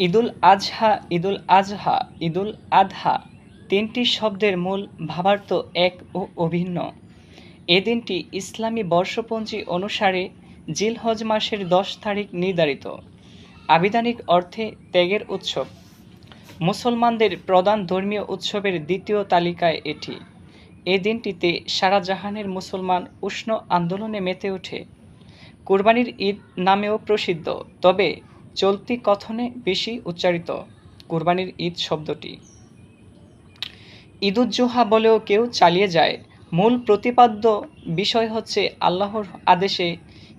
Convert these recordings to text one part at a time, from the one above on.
ঈদুল আজহা ঈদুল আজহা, ঈদুল আদহা তিনটি শব্দের মূল ভাবার্থ এক ও অভিন্ন। এ দিনটি ইসলামী বর্ষপঞ্জি অনুসারে জিলহজ মাসের দশ তারিখ নির্ধারিত। আবিধানিক অর্থে ত্যাগের উৎসব। মুসলমানদের প্রধান ধর্মীয় উৎসবের দ্বিতীয় তালিকায় এটি। এ দিনটিতে সারা জাহানের মুসলমান উষ্ণ আন্দোলনে মেতে ওঠে। কুরবানির ঈদ নামেও প্রসিদ্ধ, তবে চলতি কথনে বেশি উচ্চারিত কুরবানির ঈদ শব্দটি। ঈদুজ্জোহা বলেও কেউ চালিয়ে যায়। মূল প্রতিপাদ্য বিষয় হচ্ছে আল্লাহর আদেশে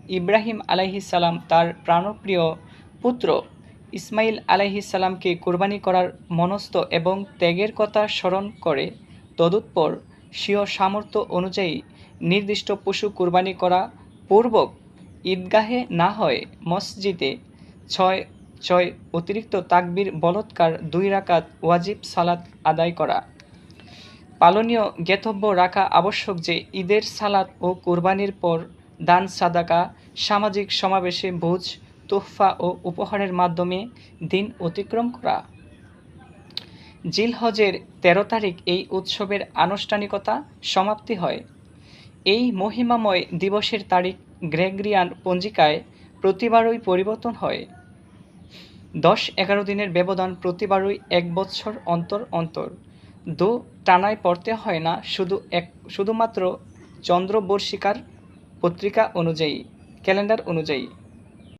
ইব্রাহিম আলাইহিসাল্লাম তার প্রাণপ্রিয় পুত্র ইসমাইল আলাইহিসাল্লামকে কোরবানি করার মনস্থ এবং ত্যাগের কথা স্মরণ করে। তদুৎপর স্বীয় সামর্থ্য অনুযায়ী নির্দিষ্ট পশু কোরবানি করা পূর্বক ঈদগাহে না হয় মসজিদে ছয় ছয় অতিরিক্ত তাকবির বলৎকার, দুই রাকাত ওয়াজিব সালাত আদায় করা। পালনীয় জ্ঞাতব্য রাখা আবশ্যক যে, ঈদের সালাত ও কোরবানির পর দান সাদাকা, সামাজিক সমাবেশে ভোজ, তোহফা ও উপহারের মাধ্যমে দিন অতিক্রম করা। জিলহজের তেরো তারিখ এই উৎসবের আনুষ্ঠানিকতা সমাপ্তি হয়। এই মহিমাময় দিবসের তারিখ গ্রেগরিয়ান পঞ্জিকায় প্রতিবারই পরিবর্তন হয়। দশ এগারো দিনের ব্যবধান প্রতিবারই এক বৎসর অন্তর অন্তর। দু, টানায় পড়তে হয় না, শুধু এক, শুধুমাত্র চন্দ্রবর্ষিকার পত্রিকা অনুযায়ী, ক্যালেন্ডার অনুযায়ী।